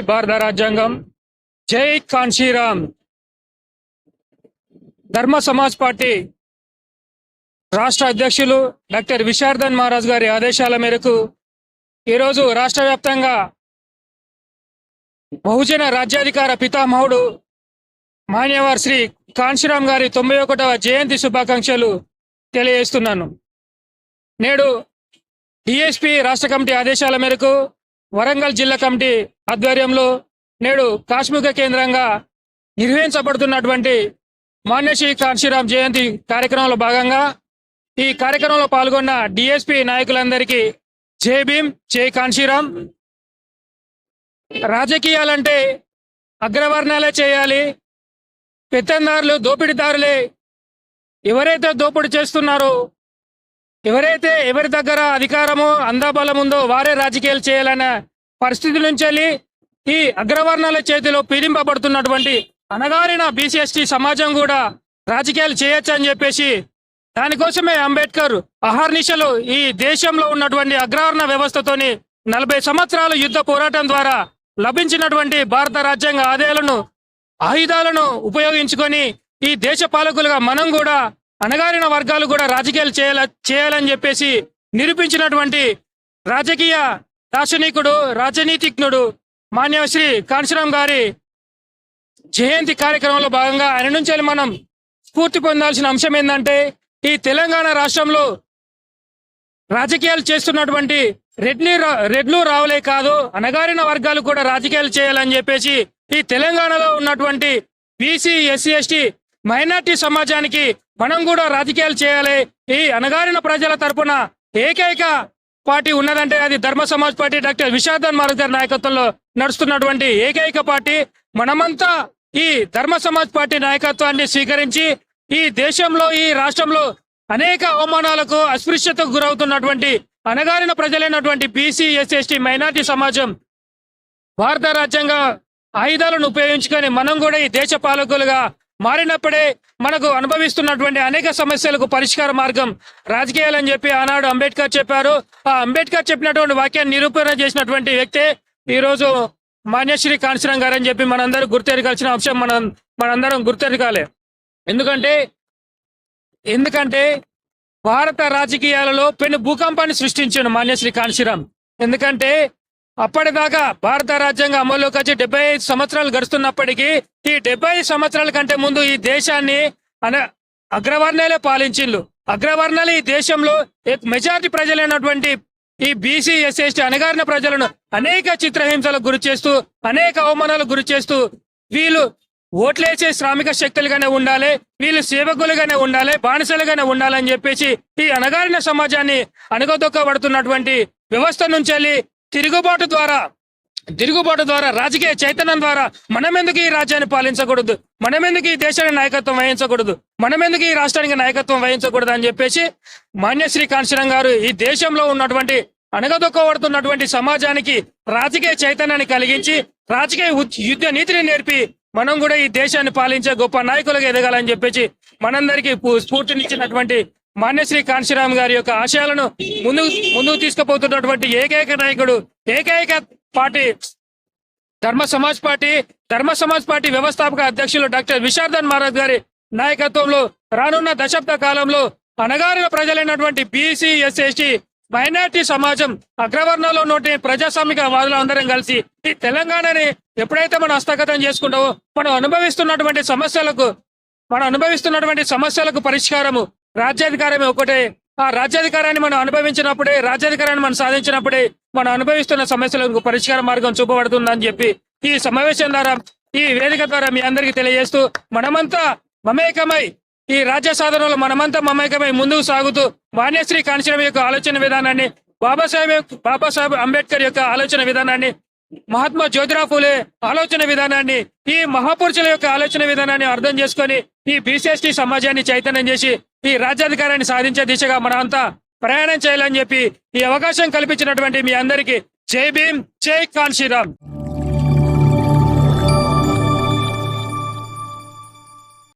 భారత రాజ్యాంగం. జై కాన్షీరామ్ ధర్మ సమాజ్ పార్టీ రాష్ట్ర అధ్యక్షులు డాక్టర్ విశార్దన్ మహారాజ్ గారి ఆదేశాల మేరకు ఈరోజు రాష్ట్ర వ్యాప్తంగా బహుజన రాజ్యాధికార పితామహుడు మాన్యవర్ శ్రీ కాన్షీరామ్ గారి తొంభై ఒకటవ జయంతి శుభాకాంక్షలు తెలియజేస్తున్నాను. నేడు డిఎస్పి రాష్ట్ర కమిటీ ఆదేశాల మేరకు వరంగల్ జిల్లా కమిటీ ఆధ్వర్యంలో నేడు కాశ్మీక కేంద్రంగా నిర్వహించబడుతున్నటువంటి మాన్యశ్రీ కాంశీరామ్ జయంతి కార్యక్రమంలో భాగంగా ఈ కార్యక్రమంలో పాల్గొన్న డిఎస్పి నాయకులందరికీ జై భీమ్ జై కాన్షీరామ్ రాజకీయాలంటే అగ్రవర్ణాలే చేయాలి. పెత్తందారులు దోపిడీదారులే ఎవరైతే దోపిడీ చేస్తున్నారో ఎవరైతే ఎవరి దగ్గర అధికారము అందాబలం ఉందో వారే రాజకీయాలు చేయాలనే పరిస్థితి నుంచి వెళ్ళి ఈ అగ్రవర్ణాల చేతిలో పీడింపబడుతున్నటువంటి అనగారిన బీసీఎస్టీ సమాజం కూడా రాజకీయాలు చేయొచ్చు అని చెప్పేసి దానికోసమే అంబేద్కర్ అహర్నిశలు ఈ దేశంలో ఉన్నటువంటి అగ్రవర్ణ వ్యవస్థతోని నలభై సంవత్సరాల యుద్ధ పోరాటం ద్వారా లభించినటువంటి భారత రాజ్యాంగ ఆదాయాలను ఆయుధాలను ఉపయోగించుకొని ఈ దేశ పాలకులుగా మనం కూడా అణగారిన వర్గాలు కూడా రాజకీయాలు చేయాల చేయాలని చెప్పేసి నిరూపించినటువంటి రాజకీయ దార్శనికుడు రాజనీతిజ్ఞుడు మాన్యశ్రీ కాంశీరామ్ గారి జయంతి కార్యక్రమంలో భాగంగా ఆయన నుంచి వెళ్ళి మనం స్ఫూర్తి పొందాల్సిన అంశం ఏంటంటే ఈ తెలంగాణ రాష్ట్రంలో రాజకీయాలు చేస్తున్నటువంటి రెడ్ని రెడ్లు రావులే కాదు అనగారిన వర్గాలు కూడా రాజకీయాలు చేయాలని చెప్పేసి ఈ తెలంగాణలో ఉన్నటువంటి బీసీ ఎస్సీ ఎస్టీ మైనార్టీ సమాజానికి మనం కూడా రాజకీయాలు చేయాలి. ఈ అనగారిన ప్రజల తరపున ఏకైక పార్టీ ఉన్నదంటే అది ధర్మ సమాజ్ పార్టీ డాక్టర్ విశాదన్ మారుదర్ నాయకత్వంలో నడుస్తున్నటువంటి ఏకైక పార్టీ. మనమంతా ఈ ధర్మ సమాజ్ పార్టీ నాయకత్వాన్ని స్వీకరించి ఈ దేశంలో ఈ రాష్ట్రంలో అనేక అవమానాలకు అస్పృశ్యతకు గురవుతున్నటువంటి అనగారిన ప్రజలైనటువంటి బీసీ ఎస్సీ ఎస్టీ మైనార్టీ సమాజం భారత రాజ్యాంగ ఆయుధాలను ఉపయోగించుకొని మనం కూడా ఈ దేశ పాలకులుగా మారినప్పుడే మనకు అనుభవిస్తున్నటువంటి అనేక సమస్యలకు పరిష్కార మార్గం రాజకీయాలని చెప్పి ఆనాడు అంబేద్కర్ చెప్పారు. ఆ అంబేద్కర్ చెప్పినటువంటి వాక్యాన్ని నిరూపణ చేసినటువంటి వ్యక్తే ఈ రోజు మాన్యశ్రీ కాంశీరామ్ గారు అని చెప్పి మనందరూ గుర్తెరగాల్సిన అంశం మనం మనందరం గుర్తెరగాలి. ఎందుకంటే ఎందుకంటే భారత రాజకీయాలలో పెను భూకంపాన్ని సృష్టించాడు మాన్యశ్రీ కాంశీరామ్ ఎందుకంటే అప్పటిదాకా భారత రాజ్యాంగం అమల్లోకి వచ్చి డెబ్బై ఐదు సంవత్సరాలు గడుస్తున్నప్పటికీ ఈ డెబ్బై ఐదు సంవత్సరాల కంటే ముందు ఈ దేశాన్ని అన అగ్రవర్ణాలే పాలించిండ్రు. అగ్రవర్ణాలు ఈ దేశంలో మెజారిటీ ప్రజలైనటువంటి ఈ బీసీ ఎస్ఎస్టీ అణగారిన ప్రజలను అనేక చిత్రహింసలకు గురి చేస్తూ అనేక అవమానాలకు గురి చేస్తూ వీళ్ళు ఓట్లేసే శ్రామిక శక్తులుగానే ఉండాలి వీళ్ళు సేవకులుగానే ఉండాలి బానిసలుగానే ఉండాలని చెప్పేసి ఈ అణగారిన సమాజాన్ని అణగదొక్కబడుతున్నటువంటి వ్యవస్థ నుంచి వెళ్ళి తిరుగుబాటు ద్వారా తిరుగుబాటు ద్వారా రాజకీయ చైతన్యం ద్వారా మనమెందుకు ఈ రాజ్యాన్ని పాలించకూడదు? మనమెందుకు ఈ దేశానికి నాయకత్వం వహించకూడదు? మనమెందుకు ఈ రాష్ట్రానికి నాయకత్వం వహించకూడదు అని చెప్పేసి మాన్యశ్రీ కాంశీరామ్ గారు ఈ దేశంలో ఉన్నటువంటి అణగదొక్కబడుతున్నటువంటి సమాజానికి రాజకీయ చైతన్యాన్ని కలిగించి రాజకీయ యుద్ధ నీతిని నేర్పి మనం కూడా ఈ దేశాన్ని పాలించే గొప్ప నాయకులుగా ఎదగాలని చెప్పేసి మనందరికీ స్ఫూర్తినిచ్చినటువంటి మాన్యశ్రీ కాంశీరామ్ గారి యొక్క ఆశయాలను ముందు ముందుకు తీసుకుపోతున్నటువంటి ఏకైక నాయకుడు ఏకైక పార్టీ ధర్మ సమాజ్ పార్టీ ధర్మ సమాజ్ పార్టీ వ్యవస్థాపక అధ్యక్షులు డాక్టర్ విశార్దన్ మహారాజ్ గారి నాయకత్వంలో రానున్న దశాబ్ద కాలంలో అణగారిన ప్రజలైనటువంటి బీసీ ఎస్ఎస్టీ మైనార్టీ సమాజం అగ్రవర్ణంలో నోటి ప్రజాస్వామిక వాదులు అందరం కలిసి ఈ తెలంగాణని ఎప్పుడైతే మనం హస్తగతం చేసుకుంటామో మనం అనుభవిస్తున్నటువంటి సమస్యలకు మనం అనుభవిస్తున్నటువంటి సమస్యలకు పరిష్కారము రాజ్యాధికారమే ఒకటే. ఆ రాజ్యాధికారాన్ని మనం అనుభవించినప్పుడే రాజ్యాధికారాన్ని మనం సాధించినప్పుడే మనం అనుభవిస్తున్న సమస్యలకు పరిష్కార మార్గం చూపబడుతుందని చెప్పి ఈ సమావేశం ద్వారా ఈ వేదిక ద్వారా మీ అందరికీ తెలియజేస్తూ మనమంతా మమేకమై ఈ రాజ్య సాధనలో మనమంతా మమేకమై ముందుకు సాగుతూ వాణ్యశ్రీ కాంచనం యొక్క ఆలోచన విధానాన్ని బాబాసాహెబ్ బాబాసాహెబ్ అంబేద్కర్ యొక్క ఆలోచన విధానాన్ని మహాత్మా జ్యోతిరావు ఫూలే ఆలోచన విధానాన్ని ఈ మహాపురుషుల యొక్క ఆలోచన విధానాన్ని అర్థం చేసుకొని ఈ బీసీఎస్టీ సమాజాన్ని చైతన్యం చేసి ఈ రాజ్యాధికారాన్ని సాధించే దిశగా మనమంతా ప్రయాణం చేయాలని చెప్పి ఈ అవకాశం కల్పించినటువంటి మీ అందరికీ జై భీమ్ జై కాన్షీరామ్